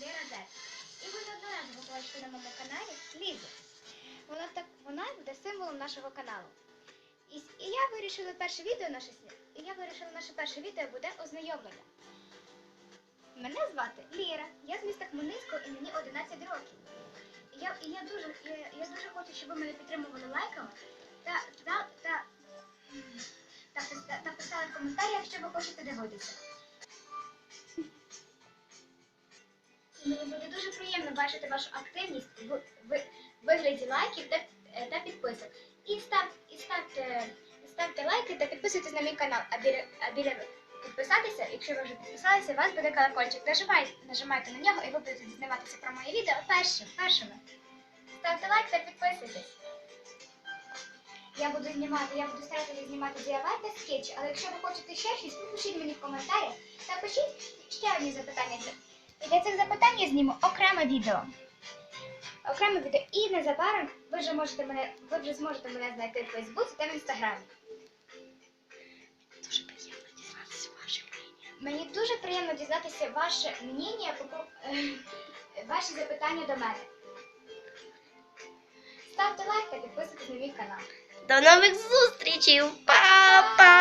Лера Дет. І ви неодноразово побачите на моєму каналі Лізу. Вона так вона буде символом нашого каналу. І, і я вирішила перше відео наше і я вирішила наше перше відео буде ознайомлення. Мене звати Ліра, я з міста Хмельницького і мені 11 років. Я, і я дуже я, я дуже хочу, щоб ви мене підтримували лайками та, та, та, та, та, та писали в коментарях, що ви хочете дивитися. Мені буде дуже приємно бачити вашу активність в, вигляді лайків та, та підписок. І, став, і ставте, ставте лайки та підписуйтесь на мій канал. А біля, а біля підписатися, якщо ви вже підписалися, у вас буде колокольчик. Нажимайте, нажимайте на нього і ви будете дізнаватися про мої відео першим, першими. Ставте лайк та підписуйтесь. Я буду знімати, я буду старатися знімати DIY та скетчі, але якщо ви хочете ще щось, напишіть мені в коментарях та пишіть ще одні запитання. І для цих запитань я зніму окреме відео. Окреме відео. І незабаром ви вже можете мене, ви вже зможете мене знайти в Фейсбуці та в Інстаграмі. Дуже приємно дізнатися ваше мнення. Мені дуже приємно дізнатися ваше мнення, ваші запитання до мене. Ставте лайк та підписуйтесь на мій канал. До нових зустрічей! Па-па!